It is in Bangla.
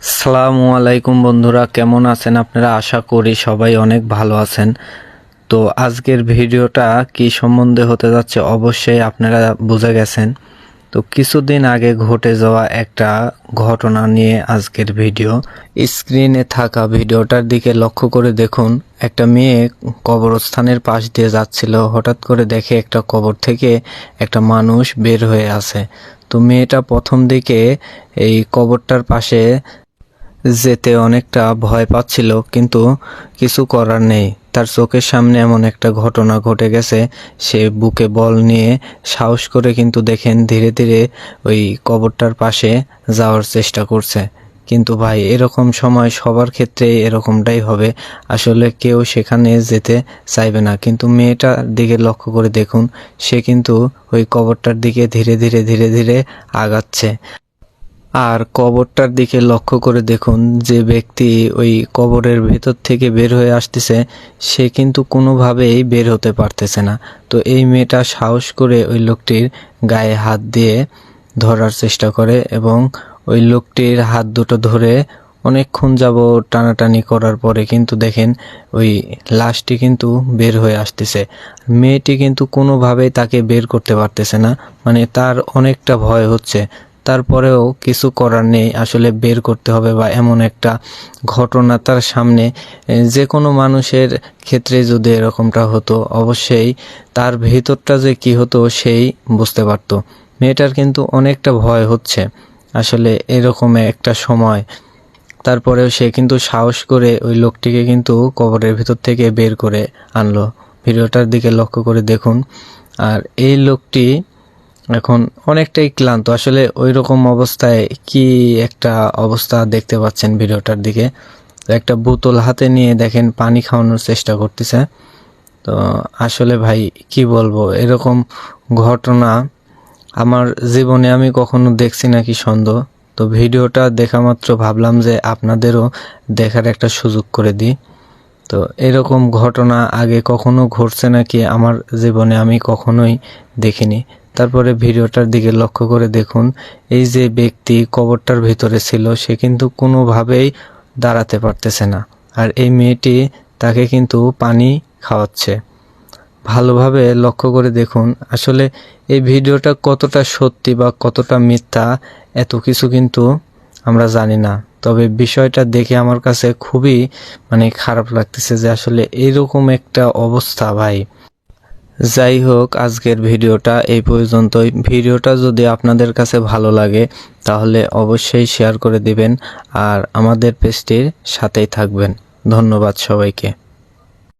আসসালামু আলাইকুম বন্ধুরা, কেমন আছেন আপনারা? আশা করি সবাই অনেক ভালো আছেন। তো আজকের ভিডিওটা কি সম্বন্ধে হতে যাচ্ছে অবশ্যই আপনারা বুঝে গেছেন। তো কিছুদিন আগে ঘটে যাওয়া একটা ঘটনা নিয়ে আজকের ভিডিও। স্ক্রিনে থাকা ভিডিওটার দিকে লক্ষ্য করে দেখুন, একটা মেয়ে কবরস্থানের পাশ দিয়ে যাচ্ছিল। হঠাৎ করে দেখে একটা কবর থেকে একটা মানুষ বের হয়ে আছে। তো মেয়েটা প্রথম দিকে এই কবরটার পাশে যেতে অনেকটা ভয় পাচ্ছিল, কিন্তু কিছু করার নেই। তার চোখের সামনে এমন একটা ঘটনা ঘটে গেছে, সে বুকে বল নিয়ে সাহস করে কিন্তু দেখেন ধীরে ধীরে ওই কবরটার পাশে যাওয়ার চেষ্টা করছে। কিন্তু ভাই, এরকম সময় সবার ক্ষেত্রে এরকমটাই হবে। আসলে কেউ সেখানে যেতে চাইবে না। কিন্তু মেয়েটার দিকে লক্ষ্য করে দেখুন, সে কিন্তু ওই কবরটার দিকে ধীরে ধীরে ধীরে ধীরে আগাচ্ছে। আর কবরটার দিকে লক্ষ্য করে দেখুন যে ব্যক্তি ওই কবরের ভেতর থেকে বের হয়ে আসতেছে, সে কিন্তু কোনোভাবেই বের হতে পারতেছে না। তো এই মেয়েটা সাহস করে ওই লোকটির গায়ে হাত দিয়ে ধরার চেষ্টা করে এবং ওই লোকটির হাত দুটো ধরে অনেকক্ষণ যাব টানাটানি করার পরে কিন্তু দেখেন ওই লাশটি কিন্তু বের হয়ে আসতেছে। মেয়েটি কিন্তু কোনোভাবেই তাকে বের করতে পারতেছে না মানে তার অনেকটা ভয় হচ্ছে। তারপরেও কিছু করার নেই, আসলে বের করতে হবে বা এমন একটা ঘটনা তার সামনে। যে কোনো মানুষের ক্ষেত্রে যদি এরকমটা হতো, অবশ্যই তার ভেতরটা যে কি হতো সেই বুঝতে পারতো। মেয়েটার কিন্তু অনেকটা ভয় হচ্ছে, আসলে এরকম একটা সময়। তারপরেও সে কিন্তু সাহস করে ওই লোকটিকে কিন্তু কবরের ভিতর থেকে বের করে আনলো। ভিডিওটার দিকে লক্ষ্য করে দেখুন। আর এই লোকটি এখন অনেকটাই ক্লান্ত। আসলে ওই রকম অবস্থায় কি একটা অবস্থা দেখতে পাচ্ছেন ভিডিওটার দিকে? একটা বোতল হাতে নিয়ে দেখেন পানি খাওয়ানোর চেষ্টা করতেছে। তো আসলে ভাই, কি বলব? এরকম ঘটনা আমার জীবনে আমি কখনো দেখছি নাকি সন্দেহ। তো ভিডিওটা দেখা মাত্র ভাবলাম যে আপনাদেরও দেখার একটা সুযোগ করে দিই। তো এরকম ঘটনা আগে কখনো ঘটছে নাকি আমার জীবনে আমি কখনোই দেখিনি। তারপরে ভিডিওটার দিকে লক্ষ্য করে দেখুন, এই যে ব্যক্তি কবরটার ভিতরে ছিল, সে কিন্তু কোনোভাবেই দাঁড়াতে পারতেছে না। আর এই মেয়েটি তাকে কিন্তু পানি খাওয়াচ্ছে। ভালোভাবে লক্ষ্য করে দেখুন, আসলে এই ভিডিওটা কতটা সত্যি বা কতটা মিথ্যা, এত কিছু কিন্তু আমরা জানি না। তবে বিষয়টা দেখে আমার কাছে খুবই মানে খারাপ লাগতেছে যে আসলে এরকম একটা অবস্থা ভাই। যাই হোক আজকের ভিডিওটা এই পর্যন্তই। ভিডিওটা যদি আপনাদের কাছে ভালো লাগে, তাহলে অবশ্যই শেয়ার করে দিবেন আর আমাদের পেজটির সাথেই থাকবেন। ধন্যবাদ সবাইকে।